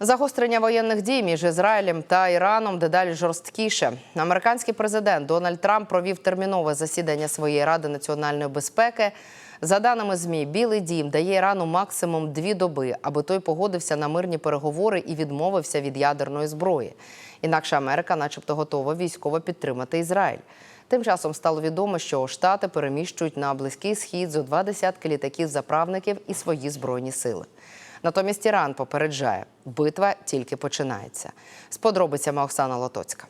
Загострення воєнних дій між Ізраїлем та Іраном дедалі жорсткіше. Американський президент Дональд Трамп провів термінове засідання своєї ради національної безпеки. За даними змі, Білий Дім дає Ірану максимум дві доби, аби той погодився на мирні переговори і відмовився від ядерної зброї. Інакше Америка, начебто, готова військово підтримати Ізраїль. Тим часом стало відомо, що Штати переміщують на близький схід зо два десятки літаків-заправників і свої збройні сили. Натомість Іран попереджає, битва тільки починається. З подробицями Оксана Лотоцька.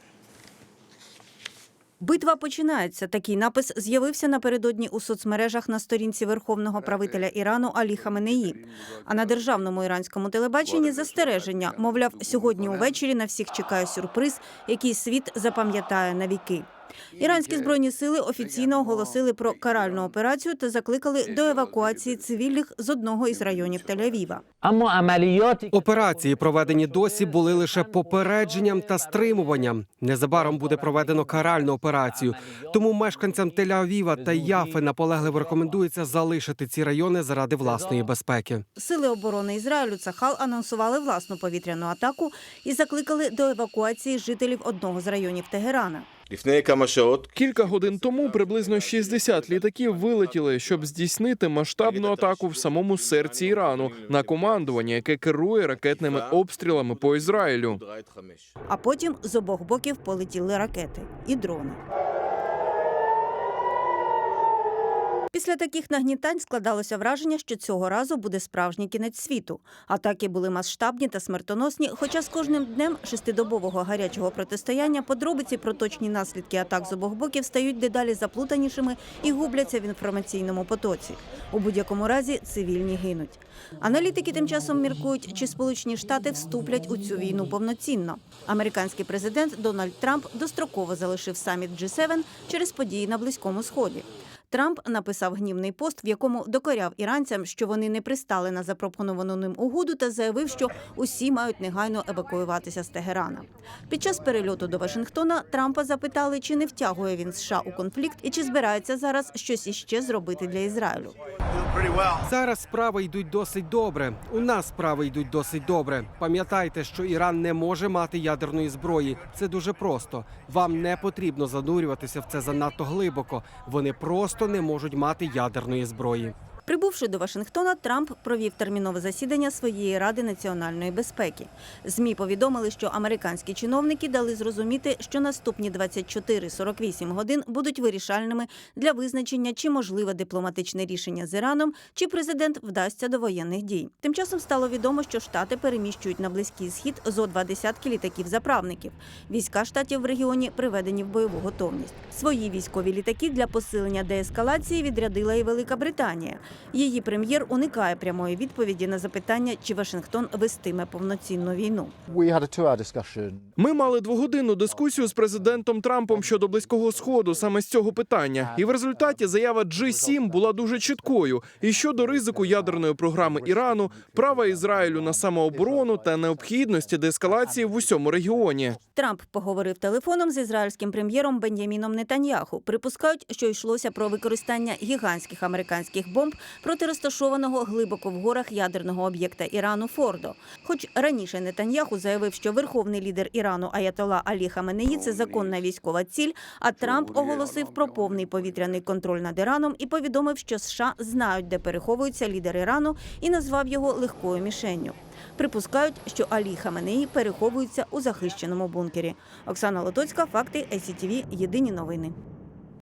Битва починається. Такий напис з'явився напередодні у соцмережах на сторінці верховного правителя Ірану Алі Хаменеї. А на державному іранському телебаченні застереження. Мовляв, сьогодні увечері на всіх чекає сюрприз, який світ запам'ятає на віки. Іранські збройні сили офіційно оголосили про каральну операцію та закликали до евакуації цивільних з одного із районів Тель-Авіва. операції, проведені досі, були лише попередженням та стримуванням. Незабаром буде проведено каральну операцію. Тому мешканцям Тель-Авіва та Яфи наполегливо рекомендується залишити ці райони заради власної безпеки. Сили оборони Ізраїлю Цахал анонсували власну повітряну атаку і закликали до евакуації жителів одного з районів Тегерана. Кілька годин тому приблизно 60 літаків вилетіли, щоб здійснити масштабну атаку в самому серці Ірану на командування, яке керує ракетними обстрілами по Ізраїлю. А потім з обох боків полетіли ракети і дрони. Після таких нагнітань складалося враження, що цього разу буде справжній кінець світу. Атаки були масштабні та смертоносні. Хоча з кожним днем шестидобового гарячого протистояння подробиці про точні наслідки атак з обох боків стають дедалі заплутанішими і губляться в інформаційному потоці. У будь-якому разі цивільні гинуть. Аналітики тим часом міркують, чи Сполучені Штати вступлять у цю війну повноцінно. Американський президент Дональд Трамп достроково залишив саміт G7 через події на Близькому Сході. Трамп написав гнівний пост, в якому докоряв іранцям, що вони не пристали на запропоновану ним угоду, та заявив, що усі мають негайно евакуюватися з Тегерана. Під час перельоту до Вашингтона Трампа запитали, чи не втягує він США у конфлікт і чи збирається зараз щось іще зробити для Ізраїлю. Зараз справи йдуть досить добре. У нас справи йдуть досить добре. Пам'ятайте, що Іран не може мати ядерної зброї. Це дуже просто. Вам не потрібно занурюватися в це занадто глибоко. Вони просто не можуть мати ядерної зброї. Прибувши до Вашингтона, Трамп провів термінове засідання своєї ради національної безпеки. Змі повідомили, що американські чиновники дали зрозуміти, що наступні 24-48 годин будуть вирішальними для визначення, чи можливе дипломатичне рішення з Іраном, чи президент вдасться до воєнних дій. Тим часом стало відомо, що штати переміщують на близький схід зо два десятки літаків-заправників. Війська штатів в регіоні приведені в бойову готовність. Свої військові літаки для посилення деескалації відрядила і Велика Британія. Її прем'єр уникає прямої відповіді на запитання, чи Вашингтон вестиме повноцінну війну. Ми мали двогодинну дискусію з президентом Трампом щодо близького сходу саме з цього питання, і в результаті заява G7 була дуже чіткою. І щодо ризику ядерної програми Ірану, права Ізраїлю на самооборону та необхідності деескалації в усьому регіоні. Трамп поговорив телефоном з ізраїльським прем'єром Бен'яміном Нетаньяху. Припускають, що йшлося про використання гігантських американських бомб проти розташованого глибоко в горах ядерного об'єкта Ірану Фордо. Хоч раніше Нетаньяху заявив, що верховний лідер Ірану Аятола Алі Хаменеї – це законна військова ціль. А Трамп оголосив про повний повітряний контроль над Іраном і повідомив, що США знають, де переховується лідер Ірану, і назвав його легкою мішенню. Припускають, що Алі Хаменеї переховується у захищеному бункері. Оксана Лотоцька, факти ЕСІТІВІ, Єдині новини.